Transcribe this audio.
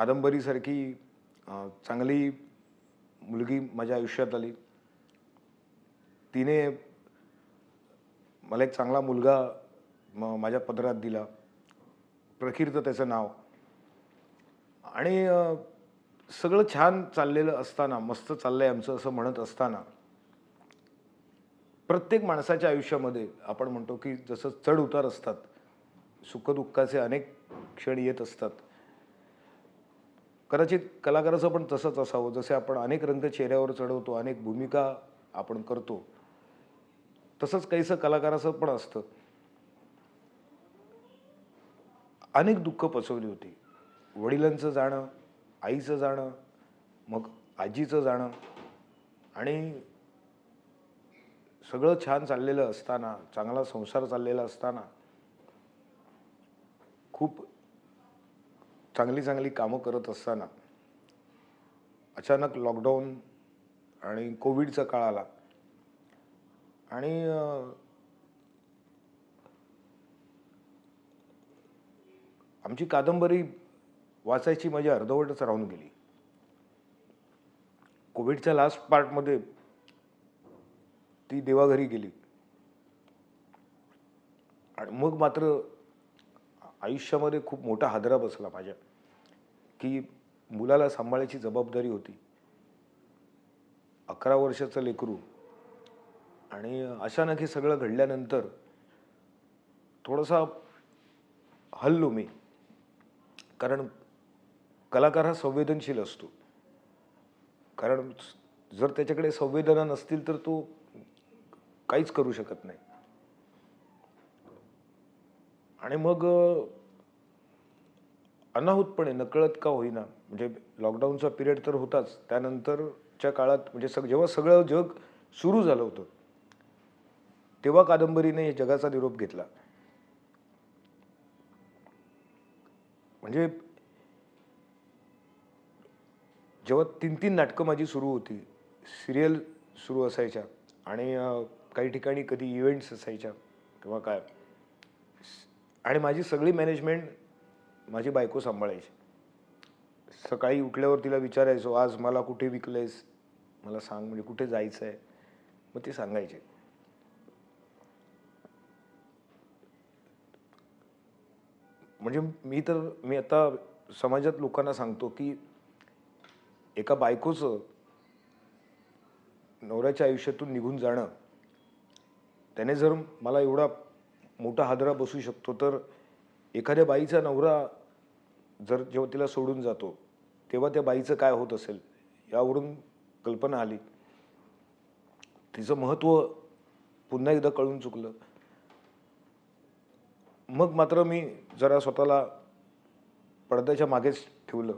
कादंबरीसारखी चांगली मुलगी माझ्या आयुष्यात आली. तिने मला एक चांगला मुलगा म माझ्या पदरात दिला. प्रकीर्त त्याचं नाव. आणि सगळं छान चाललेलं असताना मस्त चाललं आहे आमचं असं म्हणत असताना प्रत्येक माणसाच्या आयुष्यामध्ये आपण म्हणतो की जसं चढ उतार असतात सुखदुःखाचे अनेक क्षण येत असतात. कदाचित कलाकाराचं पण तसंच असावं. जसे आपण अनेक रंग चेहऱ्यावर चढवतो अनेक भूमिका आपण करतो तसंच काहीसं कलाकाराचं पण असतं. अनेक दुःख पसवली होती. वडिलांचं जाणं आईचं जाणं मग आजीचं जाणं आणि सगळं छान चाललेलं असताना चांगला संसार चाललेला असताना खूप चांगली चांगली कामं करत असताना अचानक लॉकडाऊन आणि कोविडचा काळ आला. आणि आमची कादंबरी वाचायची माझी अर्धवटच राहून गेली. कोविडच्या लास्ट पार्टमध्ये ती देवाघरी गेली. आणि मग मात्र आयुष्यामध्ये खूप मोठा हादरा बसला माझ्या. की मुलाला सांभाळायची जबाबदारी होती. अकरा वर्षाचं लेकरू. आणि अचानक हे सगळं घडल्यानंतर थोडासा हल्लो मी. कारण कलाकार हा संवेदनशील असतो. कारण जर त्याच्याकडे संवेदना नसतील तर तो काहीच करू शकत नाही. आणि मग अनाहूतपणे नकळत का होईना म्हणजे लॉकडाऊनचा पिरियड तर होताच त्यानंतरच्या काळात म्हणजे सग जेव्हा सगळं जग सुरू झालं होतं तेव्हा कादंबरीने जगाचा निरोप घेतला. म्हणजे जेव्हा तीन तीन नाटकं माझी सुरू होती सिरियल सुरू असायच्या आणि काही ठिकाणी कधी इव्हेंट्स असायच्या किंवा काय आणि माझी सगळी मॅनेजमेंट माझी बायको सांभाळायची. सकाळी उठल्यावर तिला विचारायचो आज मला कुठे विकलंयस मला सांग म्हणजे कुठे जायचं आहे मग ती सांगायची. म्हणजे मी तर मी आता समाजात लोकांना सांगतो की एका बायकोचं नवऱ्याच्या आयुष्यातून निघून जाणं त्याने जर मला एवढा मोठा हादरा बसू शकतो. तर एखाद्या बाईचा नवरा जर जेव्हा तिला सोडून जातो तेव्हा त्या बाईचं काय होत असेल यावरून कल्पना आली. तिचं महत्त्व पुन्हा एकदा कळून चुकलं. मग मात्र मी जरा स्वतःला पडद्याच्या मागेच ठेवलं.